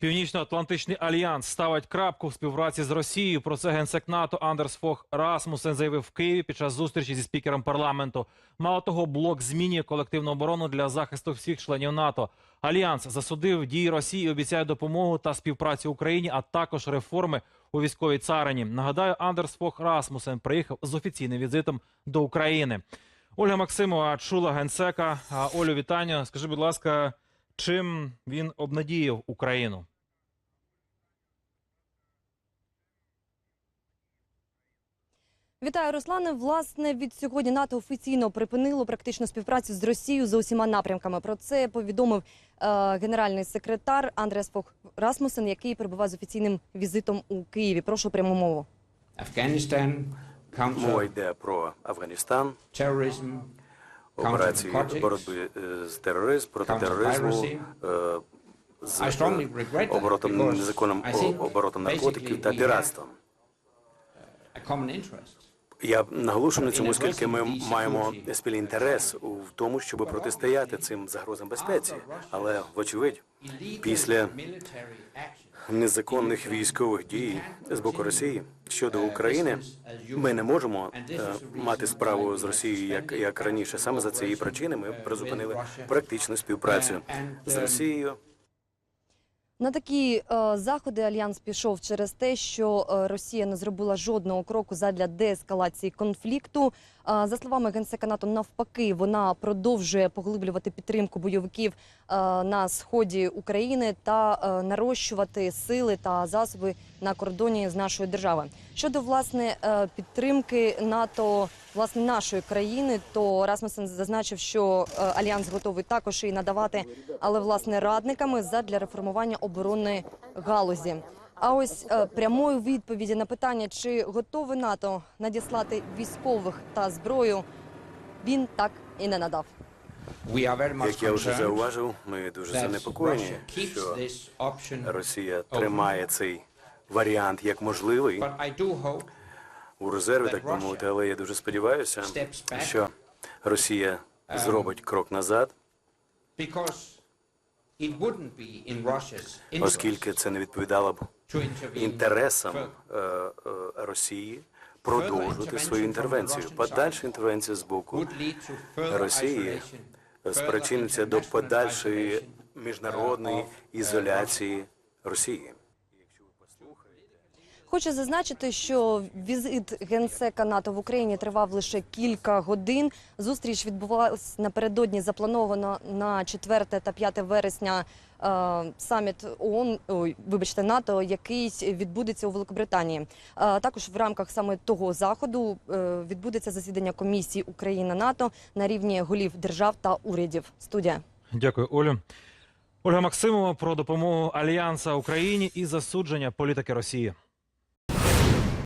Північно-Атлантичний альянс ставить крапку в співпраці з Росією. Про це генсек НАТО Андерс Фох Расмусен заявив в Києві під час зустрічі зі спікером парламенту. Мало того, блок змінює колективну оборону для захисту всіх членів НАТО. Альянс засудив дії Росії, обіцяє допомогу та співпрацю Україні, а також реформи у військовій царині. Нагадаю, Андерс Фох Расмусен приїхав з офіційним візитом до України. Ольга Максимова чула генсека. Олю, вітання. Скажи, будь ласка, чим він обнадіяв Україну? Вітаю, Руслане. Власне, від сьогодні НАТО офіційно припинило практичну співпрацю з Росією за усіма напрямками. Про це повідомив е, генеральний секретар Андреас Фох Расмусен, який перебуває з офіційним візитом у Києві. Прошу пряму мову. Afghanistan, Мова йде про Афганістан, terrorism, операції боротьби е, з тероризмом, проти тероризму, е, з оборотом незаконним оборотом наркотиків та піратством. Я наголошую на цьому, оскільки ми маємо спільний інтерес у в тому, щоб протистояти цим загрозам безпеці. Але, вочевидь, після незаконних військових дій з боку Росії щодо України, ми не можемо е, мати справу з Росією як, як раніше. Саме за цієї причини ми призупинили практичну співпрацю з Росією. На такі е, заходи альянс пішов через те, що е, Росія не зробила жодного кроку задля деескалації конфлікту. Е, за словами генсека НАТО, навпаки, вона продовжує поглиблювати підтримку бойовиків е, на сході України та е, нарощувати сили та засоби на кордоні з нашою державою. Щодо власне е, підтримки НАТО, власне нашої країни, то Расмусен зазначив, що е, альянс готовий також і надавати, але власне радниками задля реформування оборонної галузі. А ось е, прямої відповіді на питання, чи готове НАТО надіслати військових та зброю, він так і не надав. Як я вже зауважив, ми дуже занепокоєні, що Росія тримає цей варіант як можливий у резерві, так би мовити, але я дуже сподіваюся, що Росія зробить крок назад, оскільки це не відповідало б інтересам е, е, Росії продовжувати свою інтервенцію. Подальша інтервенція з боку Росії спричиниться до подальшої міжнародної uh, uh, ізоляції Росії. Хочу зазначити, що візит генсека НАТО в Україні тривав лише кілька годин. Зустріч відбувалась напередодні заплановано на 4 та 5 вересня е, саміт ООН, ой, вибачте, НАТО, який відбудеться у Великобританії. Е, також в рамках саме того заходу е, відбудеться засідання комісії Україна НАТО на рівні голів держав та урядів. Студія. Дякую, Олю. Ольга Максимова про допомогу Альянса Україні і засудження політики Росії.